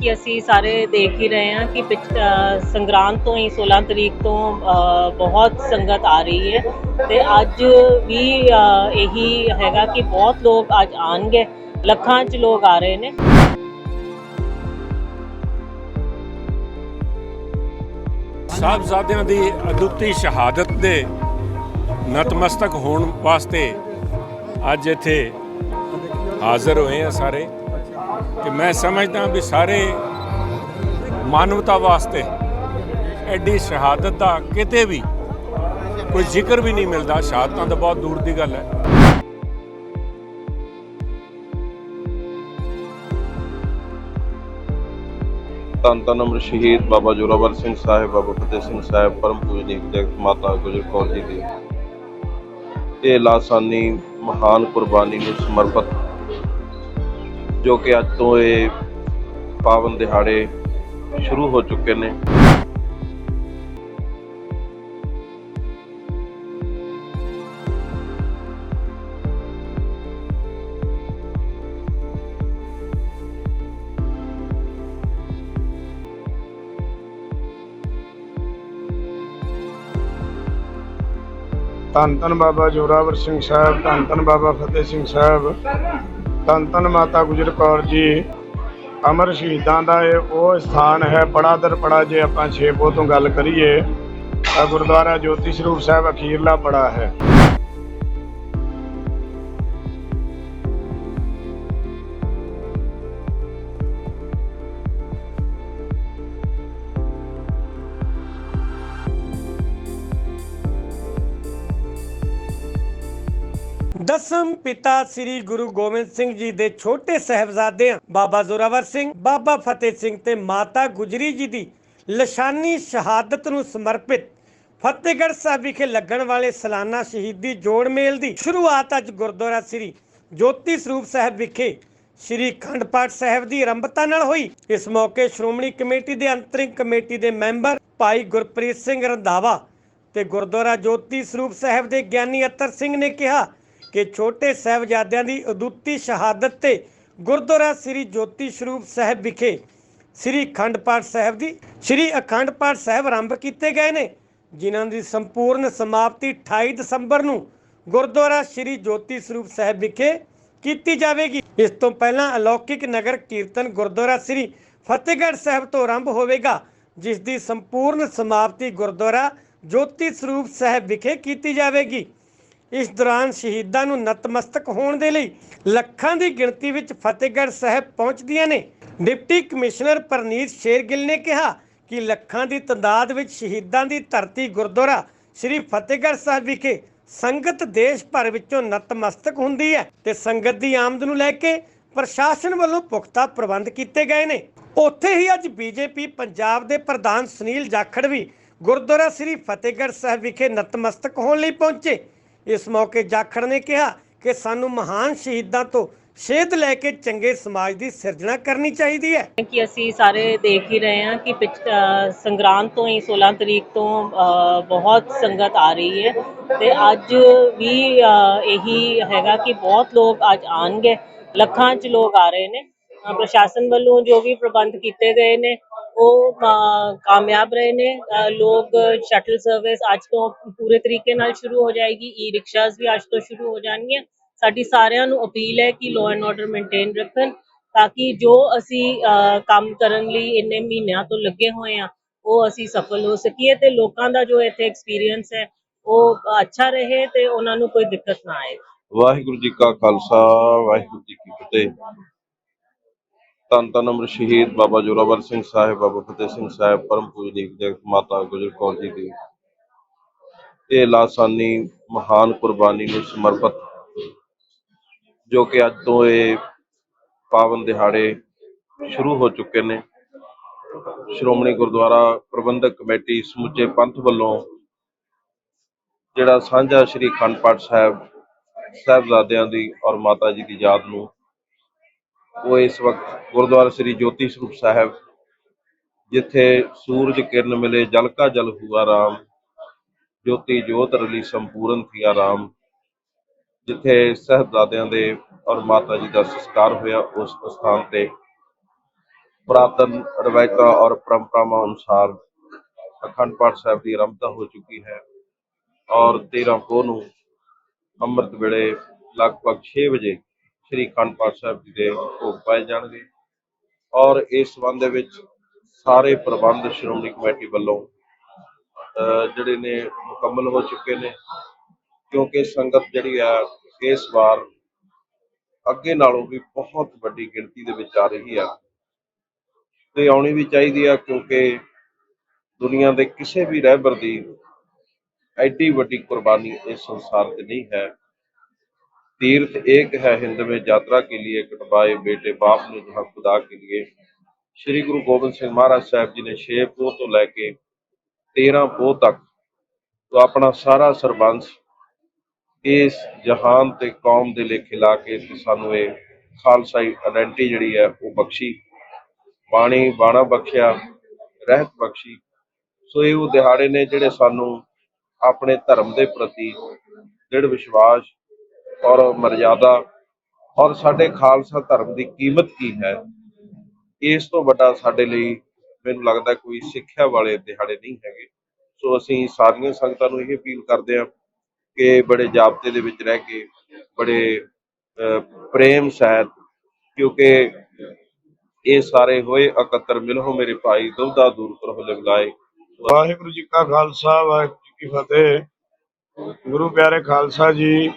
ਕਿ ਅਸੀਂ ਸਾਰੇ ਦੇਖ ਹੀ ਰਹੇ ਹਾਂ ਕਿ ਪਿਛ- ਸੰਗਰਾਂਦ ਤੋਂ ਹੀ 16 ਤਰੀਕ ਤੋਂ ਬਹੁਤ ਸੰਗਤ ਆ ਰਹੀ ਹੈ ਤੇ ਅੱਜ ਵੀ ਇਹੀ ਹੈਗਾ ਕਿ ਬਹੁਤ ਲੋਕ ਅੱਜ ਆਣਗੇ ਲੱਖਾਂ 'ਚ ਲੋਕ ਆ ਰਹੇ ਨੇ। ਸਾਹਿਬਜ਼ਾਦਿਆਂ ਦੀ ਅਦੁੱਤੀ ਸ਼ਹਾਦਤ ਦੇ ਨਤਮਸਤਕ ਹੋਣ ਵਾਸਤੇ ਅੱਜ ਇੱਥੇ ਹਾਜ਼ਰ ਹੋਏ ਆ ਸਾਰੇ। ਤੇ ਮੈਂ ਸਮਝਦਾ ਵੀ ਸਾਰੇ ਮਾਨਵਤਾ ਵਾਸਤੇ ਐਡੀ ਸ਼ਹਾਦਤ ਦਾ ਕਿਤੇ ਵੀ ਕੋਈ ਜ਼ਿਕਰ ਵੀ ਨਹੀਂ ਮਿਲਦਾ। ਸ਼ਹਾਦਤਾਂ ਤਾਂ ਬਹੁਤ ਦੂਰ ਦੀ ਗੱਲ ਹੈ। ਧੰਨ ਧੰਨ ਅਮਰ ਸ਼ਹੀਦ ਬਾਬਾ ਜੋਰਾਵਰ ਸਿੰਘ ਸਾਹਿਬ, ਬਾਬਾ ਫਤਿਹ ਸਿੰਘ ਸਾਹਿਬ, ਪਰਮ ਪੂਜਨੀਕ ਜਗਤ ਮਾਤਾ ਗੁਜਰ ਕੌਰ ਜੀ ਦੀ। ਇਹ ਲਾਸਾਨੀ ਮਹਾਨ ਕੁਰਬਾਨੀ ਨੂੰ ਸਮਰਪਿਤ ਜੋ ਕਿ ਅੱਜ ਤੋਂ ਇਹ ਪਾਵਨ ਦਿਹਾੜੇ ਸ਼ੁਰੂ ਹੋ ਚੁੱਕੇ ਨੇ। ਧੰਨ ਧੰਨ ਬਾਬਾ ਜੋਰਾਵਰ ਸਿੰਘ ਸਾਹਿਬ, ਧੰਨ ਧੰਨ ਬਾਬਾ ਫਤਿਹ ਸਿੰਘ ਸਾਹਿਬ। ਧੰਨ ਧੰਨ ਮਾਤਾ ਗੁਜਰ ਕੌਰ ਜੀ। ਅਮਰ ਸ਼ਹੀਦਾਂ ਦਾ ਇਹ ਉਹ ਸਥਾਨ ਹੈ, ਬੜਾ ਦਰ ਬੜਾ ਜੇ ਆਪਾਂ ਛੇਪੋ ਤੋਂ ਗੱਲ ਕਰੀਏ, ਤਾਂ ਗੁਰਦੁਆਰਾ ਜੋਤੀ ਸਰੂਪ ਸਾਹਿਬ ਅਖੀਰਲਾ ਬੜਾ ਹੈ। ਦਸਮ ਪਿਤਾ ਸ੍ਰੀ ਗੁਰੂ ਗੋਬਿੰਦ ਸਿੰਘ ਜੀ ਦੇ ਛੋਟੇ ਸਹਿਬਜ਼ਾਦਿਆਂ ਬਾਬਾ ਜ਼ੋਰਾਵਰ ਸਿੰਘ, ਬਾਬਾ ਫਤਿਹ ਸਿੰਘ ਤੇ ਮਾਤਾ ਗੁਜਰੀ ਜੀ ਦੀ ਲਸ਼ਾਨੀ ਸ਼ਹਾਦਤ ਨੂੰ ਸਮਰਪਿਤ ਫਤਿਹਗੜ੍ਹ ਸਾਹਿਬ ਵਿਖੇ ਲੱਗਣ ਵਾਲੇ ਸਾਲਾਨਾ ਸ਼ਹੀਦੀ ਜੋੜ ਮੇਲ ਦੀ ਸ਼ੁਰੂਆਤ ਅੱਜ ਗੁਰਦੁਆਰਾ ਸ੍ਰੀ ਜੋਤੀ ਸਰੂਪ ਸਾਹਿਬ ਵਿਖੇ ਸ੍ਰੀ ਖੰਡ ਪਾਠ ਸਾਹਿਬ ਦੀ ਆਰੰਭਤਾ ਨਾਲ ਹੋਈ। ਇਸ ਮੌਕੇ ਸ਼੍ਰੋਮਣੀ ਕਮੇਟੀ ਦੇ ਅੰਤਰਿੰਗ ਕਮੇਟੀ ਦੇ ਮੈਂਬਰ ਭਾਈ ਗੁਰਪ੍ਰੀਤ ਸਿੰਘ ਰੰਧਾਵਾ ਤੇ ਗੁਰਦੁਆਰਾ ਜੋਤੀ ਸਰੂਪ ਸਾਹਿਬ ਦੇ ਗਿਆਨੀ ਅਤਰ ਸਿੰਘ ਨੇ ਕਿਹਾ ਕਿ ਛੋਟੇ ਸਾਹਿਬਜ਼ਾਦਿਆਂ ਦੀ ਅਦੁੱਤੀ ਸ਼ਹਾਦਤ ਤੇ ਗੁਰਦੁਆਰਾ ਸ੍ਰੀ ਜੋਤੀ ਸਰੂਪ ਸਾਹਿਬ ਵਿਖੇ ਸ੍ਰੀ ਅਖੰਡ ਪਾਠ ਸਾਹਿਬ ਦੀ, ਸ੍ਰੀ ਅਖੰਡ ਪਾਠ ਸਾਹਿਬ ਆਰੰਭ ਕੀਤੇ ਗਏ ਨੇ, ਜਿਨ੍ਹਾਂ ਦੀ ਸੰਪੂਰਨ ਸਮਾਪਤੀ 28 ਦਸੰਬਰ ਨੂੰ ਗੁਰਦੁਆਰਾ ਸ੍ਰੀ ਜੋਤੀ ਸਰੂਪ ਸਾਹਿਬ ਵਿਖੇ ਕੀਤੀ ਜਾਵੇਗੀ। ਇਸ ਤੋਂ ਪਹਿਲਾਂ ਅਲੌਕਿਕ ਨਗਰ ਕੀਰਤਨ ਗੁਰਦੁਆਰਾ ਸ੍ਰੀ ਫਤਿਹਗੜ੍ਹ ਸਾਹਿਬ ਤੋਂ ਆਰੰਭ ਹੋਵੇਗਾ, ਜਿਸ ਦੀ ਸੰਪੂਰਨ ਸਮਾਪਤੀ ਗੁਰਦੁਆਰਾ ਜੋਤੀ ਸਰੂਪ ਸਾਹਿਬ ਵਿਖੇ ਕੀਤੀ ਜਾਵੇਗੀ। ਇਸ ਦੌਰਾਨ ਸ਼ਹੀਦਾਂ ਨੂੰ ਨਤਮਸਤਕ ਹੋਣ ਦੇ ਲਈ ਲੱਖਾਂ ਦੀ ਗਿਣਤੀ ਵਿੱਚ ਫਤਿਹਗੜ੍ਹ ਸਾਹਿਬ ਪਹੁੰਚਦੀਆਂ ਨੇ। ਡਿਪਟੀ ਕਮਿਸ਼ਨਰ ਪਰਨੀਤ ਸ਼ੇਰਗਿੱਲ ਨੇ ਕਿਹਾ ਕਿ ਲੱਖਾਂ ਦੀ ਤਦਾਦ ਵਿੱਚ ਸ਼ਹੀਦਾਂ ਦੀ ਧਰਤੀ ਗੁਰਦੁਆਰਾ ਸ੍ਰੀ ਫਤਿਹਗੜ੍ਹ ਸਾਹਿਬ ਵਿਖੇ ਸੰਗਤ ਦੇਸ਼ ਭਰ ਵਿੱਚੋਂ ਨਤਮਸਤਕ ਹੁੰਦੀ ਹੈ ਤੇ ਸੰਗਤ ਦੀ ਆਮਦ ਨੂੰ ਲੈ ਕੇ ਪ੍ਰਸ਼ਾਸਨ ਵੱਲੋਂ ਪੁਖਤਾ ਪ੍ਰਬੰਧ ਕੀਤੇ ਗਏ ਨੇ। ਉੱਥੇ ਹੀ ਅੱਜ ਬੀਜੇਪੀ ਪੰਜਾਬ ਦੇ ਪ੍ਰਧਾਨ ਸੁਨੀਲ ਜਾਖੜ ਵੀ ਗੁਰਦੁਆਰਾ ਸ੍ਰੀ ਫਤਿਹਗੜ੍ਹ ਸਾਹਿਬ ਵਿਖੇ ਨਤਮਸਤਕ ਹੋਣ ਲਈ ਪਹੁੰਚੇ। ਇਸ ਮੌਕੇ ਜਾਖੜ ਨੇ ਕਿਹਾ ਕਿ ਸਾਨੂੰ ਮਹਾਨ ਸ਼ਹੀਦਾਂ ਤੋਂ ਸੇਧ ਲੈ ਕੇ ਚੰਗੇ ਸਮਾਜ ਦੀ ਸਿਰਜਣਾ ਕਰਨੀ ਚਾਹੀਦੀ ਹੈ। ਕਿ ਅਸੀਂ ਸਾਰੇ ਦੇਖ ਹੀ ਰਹੇ ਹਾਂ ਕਿ ਪਿਛ- ਸੰਗਰਾਂਦ ਤੋਂ ਹੀ 16 ਤਰੀਕ ਤੋਂ ਬਹੁਤ ਸੰਗਤ ਆ ਰਹੀ ਹੈ ਤੇ ਅੱਜ ਵੀ ਇਹੀ ਹੈਗਾ ਕਿ ਬਹੁਤ ਲੋਕ ਅੱਜ ਆਣਗੇ ਲੱਖਾਂ 'ਚ ਲੋਕ ਆ ਰਹੇ ਨੇ। ਪ੍ਰਸ਼ਾਸਨ ਵੱਲੋਂ ਜੋ ਵੀ ਪ੍ਰਬੰਧ ਕੀਤੇ ਗਏ ਨੇ ਉਹ ਕਾਮਯਾਬ ਰਹੇ ਨੇ। ਲੋਕ ਸ਼ਟਲ ਸਰਵਿਸ ਅੱਜ ਤੋਂ ਪੂਰੇ ਤਰੀਕੇ ਨਾਲ ਸ਼ੁਰੂ ਹੋ ਜਾਏਗੀ। ਈ ਰਿਕਸ਼ਾਸ ਵੀ ਅੱਜ ਤੋਂ ਸ਼ੁਰੂ ਹੋ ਜਾਣਗੀਆਂ। ਸਾਡੀ ਸਾਰਿਆਂ ਨੂੰ ਅਪੀਲ ਹੈ ਕਿ ਲਾਅ ਐਂਡ ਆਰਡਰ ਮੇਨਟੇਨ ਰੱਖਣ ਤਾਂ ਕਿ ਜੋ ਅਸੀਂ ਕੰਮ ਕਰਨ ਲਈ ਇੰਨੇ ਮਹੀਨਿਆਂ ਤੋਂ ਲੱਗੇ ਹੋਏ ਆ ਉਹ ਅਸੀਂ ਸਫਲ ਹੋ ਸਕੀਏ ਤੇ ਲੋਕਾਂ ਦਾ ਜੋ ਇੱਥੇ ਐਕਸਪੀਰੀਅੰਸ ਹੈ, ਉਹ ਅੱਛਾ ਰਹੇ ਤੇ ਉਹਨਾਂ ਨੂੰ ਕੋਈ ਦਿੱਕਤ ਨਾ ਆਏ। ਵਾਹਿਗੁਰੂ ਜੀ ਕਾ ਖਾਲਸਾ, ਵਾਹਿਗੁਰੂ ਜੀ ਕੀ ਫਤਿਹ। ਧੰਨ ਧੰਨ ਅਮਰ ਸ਼ਹੀਦ ਬਾਬਾ ਜੋਰਾਵਰ ਸਿੰਘ ਸਾਹਿਬ, ਬਾਬਾ ਫਤਿਹ ਸਿੰਘ ਸਾਹਿਬ, ਪਰਮ ਪੂਜਨੀਕ ਜਗਤ ਮਾਤਾ ਗੁਜਰ ਕੌਰ ਜੀ ਦੀ। ਇਹ ਲਾਸਾਨੀ ਮਹਾਨ ਕੁਰਬਾਨੀ ਨੂੰ ਸਮਰਪਿਤ, ਜੋ ਕਿ ਅੱਜ ਤੋਂ ਇਹ ਪਾਵਨ ਦਿਹਾੜੇ ਸ਼ੁਰੂ ਹੋ ਚੁੱਕੇ ਨੇ। ਸ਼੍ਰੋਮਣੀ ਗੁਰਦੁਆਰਾ ਪ੍ਰਬੰਧਕ ਕਮੇਟੀ ਸਮੁੱਚੇ ਪੰਥ ਵੱਲੋਂ ਜਿਹੜਾ ਸਾਂਝਾ ਸ੍ਰੀ ਅਖੰਡ ਪਾਠ ਸਾਹਿਬ ਸਾਹਿਬਜ਼ਾਦਿਆਂ ਦੀ ਔਰ ਮਾਤਾ ਜੀ ਦੀ ਯਾਦ ਨੂੰ ਉਹ ਇਸ ਵਕਤ ਗੁਰਦੁਆਰਾ ਸ੍ਰੀ ਜੋਤੀ ਸਰੂਪ ਸਾਹਿਬ, ਜਿੱਥੇ ਸੂਰਜ ਕਿਰਨ ਮਿਲੇ, ਜਲ ਕਾ ਜਲ ਹੁਆ ਰਾਮ, ਜੋਤੀ ਜੋਤ ਰਲੀ ਸੰਪੂਰਨ ਥੀਆ ਰਾਮ, ਜਿੱਥੇ ਸਾਹਿਬਜ਼ਾਦਿਆਂ ਦੇ ਔਰ ਮਾਤਾ ਜੀ ਦਾ ਸੰਸਕਾਰ ਹੋਇਆ ਉਸ ਸਥਾਨ ਤੇ। ਪੁਰਾਤਨ ਰਵਾਇਤਾਂ ਔਰ ਪਰੰਪਰਾਵਾਂ ਅਨੁਸਾਰ ਅਖੰਡ ਪਾਠ ਸਾਹਿਬ ਦੀ ਆਰੰਭਤਾ ਹੋ ਚੁੱਕੀ ਹੈ ਔਰ 13 ਕੋ ਨੂੰ ਅੰਮ੍ਰਿਤ ਵੇਲੇ ਲਗਭਗ 6 ਵਜੇ ਸ੍ਰੀ ਅਖੰਡ ਪਾਠ ਸਾਹਿਬ ਜੀ ਦੇ ਭੋਗ ਪਾਏ ਜਾਣਗੇ ਔਰ ਇਸ ਸੰਬੰਧ ਦੇ ਵਿੱਚ ਸਾਰੇ ਪ੍ਰਬੰਧ ਸ਼੍ਰੋਮਣੀ ਕਮੇਟੀ ਵੱਲੋਂ, ਅਹ, ਜਿਹੜੇ ਨੇ ਮੁਕੰਮਲ ਹੋ ਚੁੱਕੇ ਨੇ, ਕਿਉਂਕਿ ਸੰਗਤ ਜਿਹੜੀ ਆ ਇਸ ਵਾਰ ਅੱਗੇ ਨਾਲੋਂ ਵੀ ਬਹੁਤ ਵੱਡੀ ਗਿਣਤੀ ਦੇ ਵਿੱਚ ਆ ਰਹੀ ਆ। ਤੇ ਆਉਣੀ ਵੀ ਚਾਹੀਦੀ ਆ, ਕਿਉਂਕਿ ਦੁਨੀਆ ਦੇ ਕਿਸੇ ਵੀ ਰਹਿਬਰ ਦੀ ਐਡੀ ਵੱਡੀ ਕੁਰਬਾਨੀ ਇਸ ਸੰਸਾਰ ਤੇ ਨਹੀਂ ਹੈ। तीर्थ एक है हिंद में यात्रा के लिए कटवाए बेटे बाप ने जहाँ खुदा के लिए श्री गुरु गोबिंद सिंह महाराज साहब जी ने छे पोह ਤੋਂ ਲੈ ਕੇ 13 ਪੋਹ ਤੱਕ ਤੋਂ ਆਪਣਾ ਸਾਰਾ ਸਰਬੰਸ ਇਸ ਜਹਾਨ ਤੇ ਕੌਮ ਦੇ ਲੇਖੇ ਲਾ ਕੇ ਤੇ ਸਾਨੂੰ ਇਹ ਖਾਲਸਾਈ ਆਇਡੈਂਟੀ ਜਿਹੜੀ ਹੈ ਉਹ ਬਖਸ਼ੀ ਬਾਣੀ ਬਾਣਾ ਬਖਸ਼ਿਆ ਰਹਿਤ ਬਖਸ਼ੀ ਸੋ ਇਹ ਉਹ ਦਿਹਾੜੇ ਨੇ ਜਿਹੜੇ ਸਾਨੂੰ ਆਪਣੇ ਧਰਮ ਦੇ ਪ੍ਰਤੀ ਦ੍ਰਿੜ ਵਿਸ਼ਵਾਸ ਔਰ ਮਰਜ਼ਾਦਾ ਔਰ ਸਾਡੇ ਖਾਲਸਾ ਧਰਮ ਦੀ ਕੀਮਤ ਕੀ ਹੈ? ਇਸ ਤੋਂ ਵੱਡਾ ਸਾਡੇ ਲਈ ਮੈਨੂੰ ਲੱਗਦਾ ਕੋਈ ਸਿੱਖਿਆ ਵਾਲੇ ਦਿਹਾੜੇ ਨਹੀਂ ਹੈਗੇ। ਸੋ ਅਸੀਂ ਸਾਰੀਆਂ ਸੰਗਤਾਂ ਨੂੰ ਇਹ ਅਪੀਲ ਕਰਦੇ ਹਾਂ ਕਿ ਬੜੇ ਜਾਬਤੇ ਦੇ ਵਿੱਚ ਰਹਿ ਕੇ, ਬੜੇ ਪ੍ਰੇਮ ਸਹਿਤ, ਕਿਉਂਕਿ ਇਹ ਸਾਰੇ ਹੋਏ ਇਕੱਤਰ ਮਿਲੋ ਮੇਰੇ ਭਾਈ ਦੁਬਦਾ ਦੂਰ ਕਰੋ ਲਗਾਏ ਵਾਹਿਗੁਰੂ ਜੀ ਕਾ ਖਾਲਸਾ, ਵਾਹਿਗੁਰੂ ਜੀ ਕੀ ਫਤਿਹ। ਗੁਰੂ ਪਿਆਰੇ ਖਾਲਸਾ ਜੀ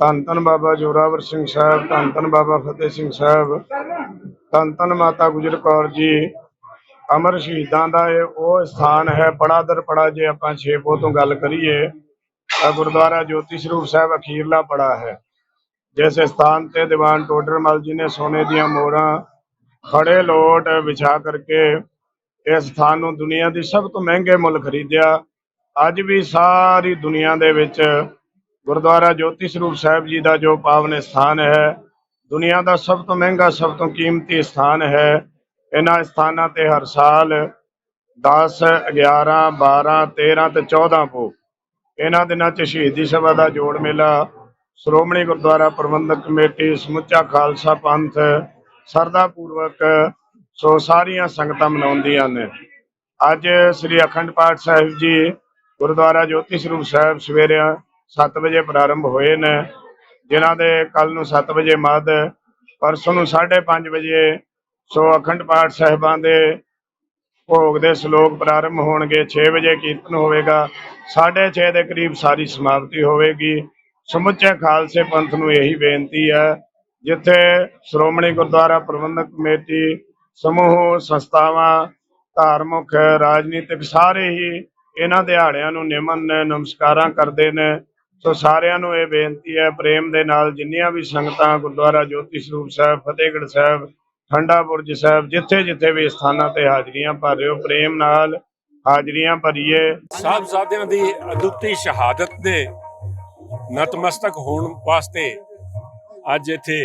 ਧੰਨ ਧੰਨ ਬਾਬਾ ਜੋਰਾਵਰ ਸਿੰਘ ਸਾਹਿਬ, ਧੰਨ ਧੰਨ ਬਾਬਾ ਫਤਿਹ ਸਿੰਘ ਸਾਹਿਬ, ਧੰਨ ਧੰਨ ਮਾਤਾ ਗੁਜਰ ਕੌਰ ਜੀ। ਅਮਰ ਸ਼ਹੀਦਾਂ ਦਾ ਇਹ ਉਹ ਸਥਾਨ ਹੈ, ਬੜਾ ਦਰ ਪੜਾ ਜੇ ਆਪਾਂ ਛੇ ਤੋਂ ਗੱਲ ਕਰੀਏ, ਤਾਂ ਗੁਰਦੁਆਰਾ ਜੋਤੀ ਸਰੂਪ ਸਾਹਿਬ ਅਖੀਰਲਾ ਬੜਾ ਹੈ। ਜਿਸ ਸਥਾਨ ਤੇ ਦੀਵਾਨ ਟੋਡਰਮਲ ਜੀ ਨੇ ਸੋਨੇ ਦੀਆਂ ਮੋਹਰਾਂ ਖੜੇ ਲੋਟ ਵਿਛਾ ਕਰਕੇ ਇਸ ਸਥਾਨ ਨੂੰ ਦੁਨੀਆ ਦੀ ਸਭ ਤੋਂ ਮਹਿੰਗੇ ਮੁੱਲ ਖਰੀਦਿਆ। ਅੱਜ ਵੀ ਸਾਰੀ ਦੁਨੀਆ ਦੇ ਵਿੱਚ ਗੁਰਦੁਆਰਾ ਜੋਤੀ ਸਰੂਪ ਸਾਹਿਬ ਜੀ ਦਾ ਜੋ ਪਾਵਨ ਸਥਾਨ ਹੈ, ਦੁਨੀਆ ਦਾ ਸਭ ਤੋਂ ਮਹਿੰਗਾ, ਸਭ ਤੋਂ ਕੀਮਤੀ ਸਥਾਨ ਹੈ। ਇਹਨਾਂ ਸਥਾਨਾਂ ਤੇ ਹਰ ਸਾਲ 10 11 12 13 ਤੇ 14 ਪੋ। ਇਹਨਾਂ ਦਿਨਾਂ 'ਚ ਸ਼ਹੀਦੀ ਸਭਾ ਦਾ ਜੋੜ ਮੇਲਾ, ਸ਼੍ਰੋਮਣੀ ਗੁਰਦੁਆਰਾ ਪ੍ਰਬੰਧਕ ਕਮੇਟੀ, ਸਮੁੱਚਾ ਖਾਲਸਾ ਪੰਥ, ਸਰਦਾ ਪੂਰਵਕ, ਸੋ ਸਾਰੀਆਂ ਸੰਗਤਾਂ ਮਨਾਉਂਦੀਆਂ ਨੇ। ਅੱਜ ਸ੍ਰੀ ਅਖੰਡ ਪਾਠ ਸਾਹਿਬ ਜੀ, ਗੁਰਦੁਆਰਾ ਜੋਤੀ ਸਰੂਪ ਸਾਹਿਬ ਸਵੇਰੇ 7 ਵਜੇ ਪ੍ਰਾਰੰਭ ਹੋਏ ਨੇ, ਜਿਨ੍ਹਾਂ ਦੇ ਕੱਲ ਨੂੰ 7 ਵਜੇ ਮੱਧ, ਪਰਸੋਂ ਨੂੰ 5:30 ਵਜੇ ਸੋ ਅਖੰਡ ਪਾਠ ਸਾਹਿਬਾਂ ਦੇ ਭੋਗ ਦੇ ਸ਼ਲੋਕ ਪ੍ਰਾਰੰਭ ਹੋਣਗੇ 6 ਵਜੇ ਕੀਰਤਨ ਹੋਵੇਗਾ 6:30 ਦੇ ਕਰੀਬ ਸਾਰੀ ਸਮਾਪਤੀ ਹੋਵੇਗੀ। ਸਮੁੱਚੇ ਖਾਲਸੇ ਪੰਥ ਨੂੰ ਇਹੀ ਬੇਨਤੀ ਹੈ, ਜਿੱਥੇ ਸ਼੍ਰੋਮਣੀ ਗੁਰਦੁਆਰਾ ਪ੍ਰਬੰਧਕ ਕਮੇਟੀ, ਸਮੂਹ, ਸੰਸਥਾਵਾਂ, ਧਾਰਮਿਕ, ਰਾਜਨੀਤਿਕ ਸਾਰੇ ਹੀ ਇਹਨਾਂ ਦਿਹਾੜਿਆਂ ਨੂੰ ਨਿਮਨ ਨਮਸਕਾਰਾਂ ਕਰਦੇ ਨੇ। ਸੋ ਸਾਰਿਆਂ ਨੂੰ ਇਹ ਬੇਨਤੀ ਹੈ, ਪ੍ਰੇਮ ਦੇ ਨਾਲ ਜਿੰਨੀਆਂ ਵੀ ਸੰਗਤਾਂ ਗੁਰਦੁਆਰਾ ਜੋਤੀ ਸਰੂਪ ਸਾਹਿਬ, ਫਤਿਹਗੜ੍ਹ ਸਾਹਿਬ, ਠੰਡਾ ਬੁਰਜ ਸਾਹਿਬ, ਜਿੱਥੇ ਜਿੱਥੇ ਵੀ ਸਥਾਨਾਂ ਤੇ ਹਾਜ਼ਰੀਆਂ ਭਰ ਰਹੇ ਹੋ, ਪ੍ਰੇਮ ਨਾਲ ਹਾਜ਼ਰੀਆਂ ਭਰੀਏ। ਸਾਹਿਬਜ਼ਾਦਿਆਂ ਦੀ ਅਦੁੱਤੀ ਸ਼ਹਾਦਤ ਦੇ ਨਤਮਸਤਕ ਹੋਣ ਵਾਸਤੇ ਅੱਜ ਇੱਥੇ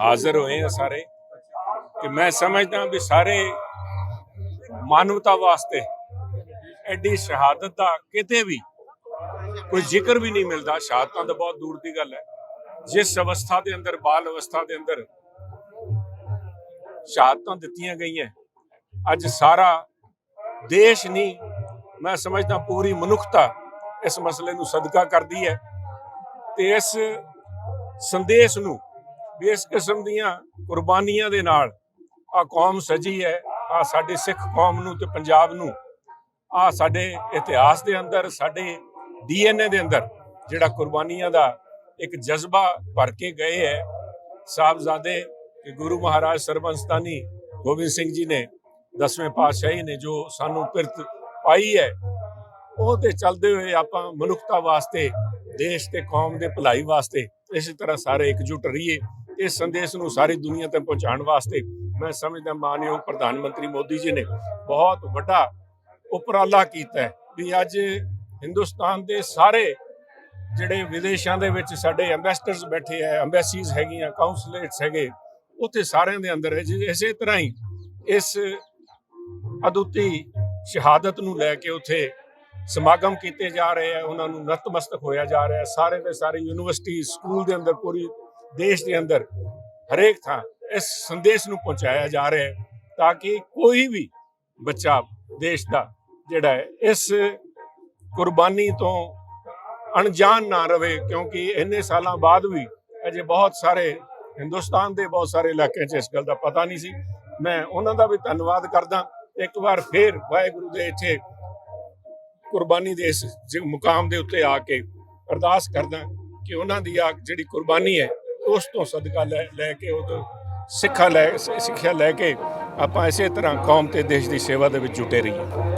ਹਾਜ਼ਰ ਹੋਏ ਆ ਸਾਰੇ। ਕਿ ਮੈਂ ਸਮਝਦਾ ਵੀ ਸਾਰੇ ਮਾਨਵਤਾ ਵਾਸਤੇ ਐਡੀ ਸ਼ਹਾਦਤ ਦਾ ਕਿਤੇ ਵੀ ਕੋਈ ਜ਼ਿਕਰ ਵੀ ਨਹੀਂ ਮਿਲਦਾ। ਸ਼ਹਾਦਤਾਂ ਤਾਂ ਬਹੁਤ ਦੂਰ ਦੀ ਗੱਲ ਹੈ। ਜਿਸ ਅਵਸਥਾ ਦੇ ਅੰਦਰ, ਬਾਲ ਅਵਸਥਾ ਦੇ ਅੰਦਰ ਸ਼ਹਾਦਤਾਂ ਦਿੱਤੀਆਂ ਗਈਆਂ। ਅੱਜ ਸਾਰਾ ਦੇਸ਼ ਨਹੀਂ ਮੈਂ ਸਮਝਦਾ ਪੂਰੀ ਮਨੁੱਖਤਾ ਇਸ ਮਸਲੇ ਨੂੰ ਸਦਕਾ ਕਰਦੀ ਹੈ ਤੇ ਇਸ ਸੰਦੇਸ਼ ਨੂੰ ਵੀ ਇਸ ਕਿਸਮ ਦੀਆਂ ਕੁਰਬਾਨੀਆਂ ਦੇ ਨਾਲ ਆ ਕੌਮ ਸਜੀ ਹੈ ਆ ਸਾਡੇ ਸਿੱਖ ਕੌਮ ਨੂੰ ਤੇ ਪੰਜਾਬ ਨੂੰ ਆ ਸਾਡੇ ਇਤਿਹਾਸ ਦੇ ਅੰਦਰ, ਸਾਡੇ ਡੀਐਨਏ ਦੇ ਅੰਦਰ ਜਿਹੜਾ ਕੁਰਬਾਨੀਆਂ ਦਾ ਇੱਕ ਜਜ਼ਬਾ ਭਰ ਕੇ ਗਏ ਹੈ, ਸਾਹਿਬਜ਼ਾਦੇ ਕਿ ਗੁਰੂ ਮਹਾਰਾਜ ਸਰਬੰਸਤਾਨੀ ਗੋਬਿੰਦ ਸਿੰਘ ਜੀ ਨੇ ਦਸਵੇਂ ਪਾਤਸ਼ਾਹੀ ਨੇ ਜੋ ਸਾਨੂੰ ਪਿਰਤ ਪਾਈ ਹੈ, ਉਹ ਤੇ ਚੱਲਦੇ ਹੋਏ ਆਪਾਂ ਮਨੁੱਖਤਾ ਵਾਸਤੇ, ਦੇਸ਼ ਤੇ ਕੌਮ ਦੇ ਭਲਾਈ ਵਾਸਤੇ ਇਸੇ ਤਰ੍ਹਾਂ ਸਾਰੇ ਇਕਜੁੱਟ ਰਹੀਏ, ਇਸ ਸੰਦੇਸ਼ ਨੂੰ ਸਾਰੀ ਦੁਨੀਆ ਤੱਕ ਪਹੁੰਚਾਉਣ ਵਾਸਤੇ ਮੈਂ ਸਮਝਦਾ ਮਾਨਯੋਗ ਪ੍ਰਧਾਨ ਮੰਤਰੀ ਮੋਦੀ ਜੀ ਨੇ ਬਹੁਤ ਵੱਡਾ ਉਪਰਾਲਾ ਕੀਤਾ ਹੈ ਵੀ ਅੱਜ ਹਿੰਦੁਸਤਾਨ ਦੇ ਸਾਰੇ ਜਿਹੜੇ ਵਿਦੇਸ਼ਾਂ ਦੇ ਵਿੱਚ ਸਾਡੇ ਐਮਬੈਸਡਰਸ ਬੈਠੇ ਆ ਐਮਬੈਸੀਜ਼ ਹੈਗੀਆਂ ਕਾਉਂਸਲੇਟਸ ਹੈਗੇ ਉੱਥੇ ਸਾਰਿਆਂ ਦੇ ਅੰਦਰ ਹੈ। ਜੀ, ਇਸੇ ਤਰ੍ਹਾਂ ਹੀ ਇਸ ਅਦੁੱਤੀ ਸ਼ਹਾਦਤ ਨੂੰ ਲੈ ਕੇ ਉੱਥੇ ਸਮਾਗਮ ਕੀਤੇ ਜਾ ਰਹੇ ਆ ਉਹਨਾਂ ਨੂੰ ਨਤਮਸਤਕ ਹੋਇਆ ਜਾ ਰਿਹਾ ਸਾਰੇ ਦੇ ਸਾਰੇ ਯੂਨੀਵਰਸਿਟੀ ਸਕੂਲ ਦੇ ਅੰਦਰ, ਪੂਰੀ ਦੇਸ਼ ਦੇ ਅੰਦਰ ਹਰੇਕ ਥਾਂ ਇਸ ਸੰਦੇਸ਼ ਨੂੰ ਪਹੁੰਚਾਇਆ ਜਾ ਰਿਹਾ ਹੈ ਤਾਂ ਕਿ ਕੋਈ ਵੀ ਬੱਚਾ ਦੇਸ਼ ਦਾ ਜਿਹੜਾ ਹੈ, ਇਸ ਕੁਰਬਾਨੀ ਤੋਂ ਅਣਜਾਣ ਨਾ ਰਵੇ, ਕਿਉਂਕਿ ਇੰਨੇ ਸਾਲਾਂ ਬਾਅਦ ਵੀ ਅਜੇ ਬਹੁਤ ਸਾਰੇ ਹਿੰਦੁਸਤਾਨ ਦੇ ਬਹੁਤ ਸਾਰੇ ਇਲਾਕਿਆਂ 'ਚ ਇਸ ਗੱਲ ਦਾ ਪਤਾ ਨਹੀਂ ਸੀ। ਮੈਂ ਉਹਨਾਂ ਦਾ ਵੀ ਧੰਨਵਾਦ ਕਰਦਾ। ਇੱਕ ਵਾਰ ਫੇਰ ਵਾਹਿਗੁਰੂ ਦੇ ਇੱਥੇ ਕੁਰਬਾਨੀ ਦੇ ਇਸ ਮੁਕਾਮ ਦੇ ਉੱਤੇ ਆ ਕੇ ਅਰਦਾਸ ਕਰਦਾ ਕਿ ਉਹਨਾਂ ਦੀ ਆ ਜਿਹੜੀ ਕੁਰਬਾਨੀ ਹੈ, ਉਸ ਤੋਂ ਸਦਕਾ ਲੈ ਲੈ ਕੇ ਉਹ ਤੋਂ ਲੈ, ਸਿੱਖਿਆ ਲੈ ਕੇ ਆਪਾਂ ਇਸੇ ਤਰ੍ਹਾਂ ਕੌਮ ਤੇ ਦੇਸ਼ ਦੀ ਸੇਵਾ ਦੇ ਵਿੱਚ ਜੁਟੇ ਰਹੀਏ।